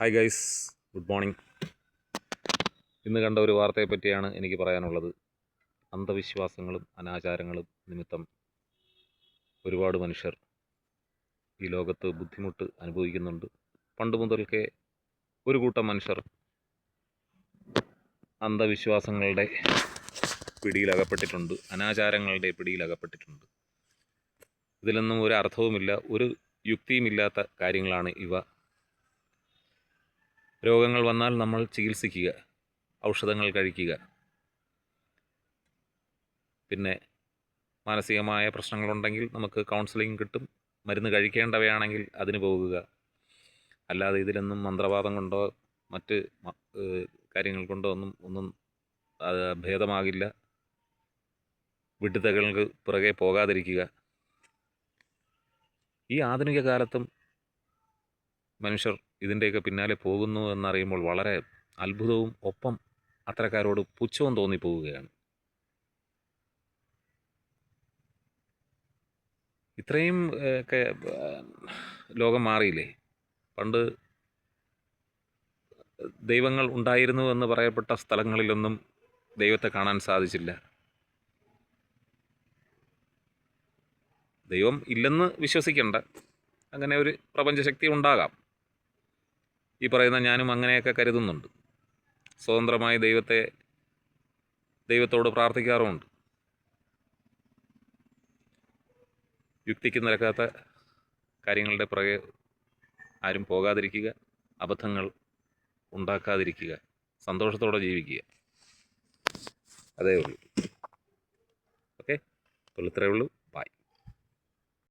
Hi guys good morning ഇന്ന് കണ്ട ഒരു വാർത്തയെ പറ്റിയാണ് എനിക്ക് പറയാനുള്ളത്. അന്ധവിശ്വാസങ്ങളും അനാചാരങ്ങളും നിമിത്തം ഒരുപാട് മനുഷ്യർ ഈ ലോകത്ത് ബുദ്ധിമുട്ട് അനുഭവിക്കുന്നുണ്ട്. പണ്ട് മുതൽക്കേ ഒരു കൂട്ടം മനുഷ്യർ അന്ധവിശ്വാസങ്ങളുടെ പിടിയിലകപ്പെട്ടിട്ടുണ്ട് അനാചാരങ്ങളുടെ പിടിയിലകപ്പെട്ടിട്ടുണ്ട്. ഇതിലൊന്നും ഒരു അർത്ഥവുമില്ല ഒരു യുക്തിയുമില്ലാത്ത കാര്യങ്ങളാണ് ഇവ. രോഗങ്ങൾ വന്നാൽ നമ്മൾ ചികിത്സിക്കുക ഔഷധങ്ങൾ കഴിക്കുക. പിന്നെ മാനസികമായ പ്രശ്നങ്ങളുണ്ടെങ്കിൽ നമുക്ക് കൗൺസിലിംഗ് കിട്ടും. മരുന്ന് കഴിക്കേണ്ടവയാണെങ്കിൽ അതിന് പോകുക. അല്ലാതെ ഇതിലൊന്നും മന്ത്രവാദം കൊണ്ടോ മറ്റ് കാര്യങ്ങൾ കൊണ്ടോ ഒന്നും ഒന്നും ഭേദമാകില്ല. വിട്ടുതകൾക്ക് പുറകെ പോകാതിരിക്കുക. ഈ ആധുനിക കാലത്തും മനുഷ്യർ ഇതിന്റെയൊക്കെ പിന്നാലെ പോകുന്നു എന്നറിയുമ്പോൾ വളരെ അത്ഭുതവും ഒപ്പം അത്തരക്കാരോട് പുച്ഛവും തോന്നിപ്പോവുകയാണ് ഇത്രയും ഒക്കെ ലോകം മാറിയില്ലേ? പണ്ട് ദൈവങ്ങൾ ഉണ്ടായിരുന്നു എന്ന് പറയപ്പെട്ട സ്ഥലങ്ങളിലൊന്നും ദൈവത്തെ കാണാൻ സാധിച്ചില്ല. ദൈവം ഇല്ലെന്ന് വിശ്വസിക്കേണ്ട. അങ്ങനെ ഒരു പ്രപഞ്ചശക്തി ഉണ്ടാകാം. ഈ പറയുന്ന ഞാനും അങ്ങനെയൊക്കെ കരുതുന്നുണ്ട്. സ്വതന്ത്രമായി ദൈവത്തെ ദൈവത്തോട് പ്രാർത്ഥിക്കാറുമുണ്ട്. യുക്തിക്ക് നിരക്കാത്ത കാര്യങ്ങളുടെ പുറകെ ആരും പോകാതിരിക്കുക അബദ്ധങ്ങൾ ഉണ്ടാക്കാതിരിക്കുക സന്തോഷത്തോടെ ജീവിക്കുക. അതേ ഉള്ളൂ. ഓക്കെ? അപ്പോൾ ഇത്രയേ ഉള്ളൂ.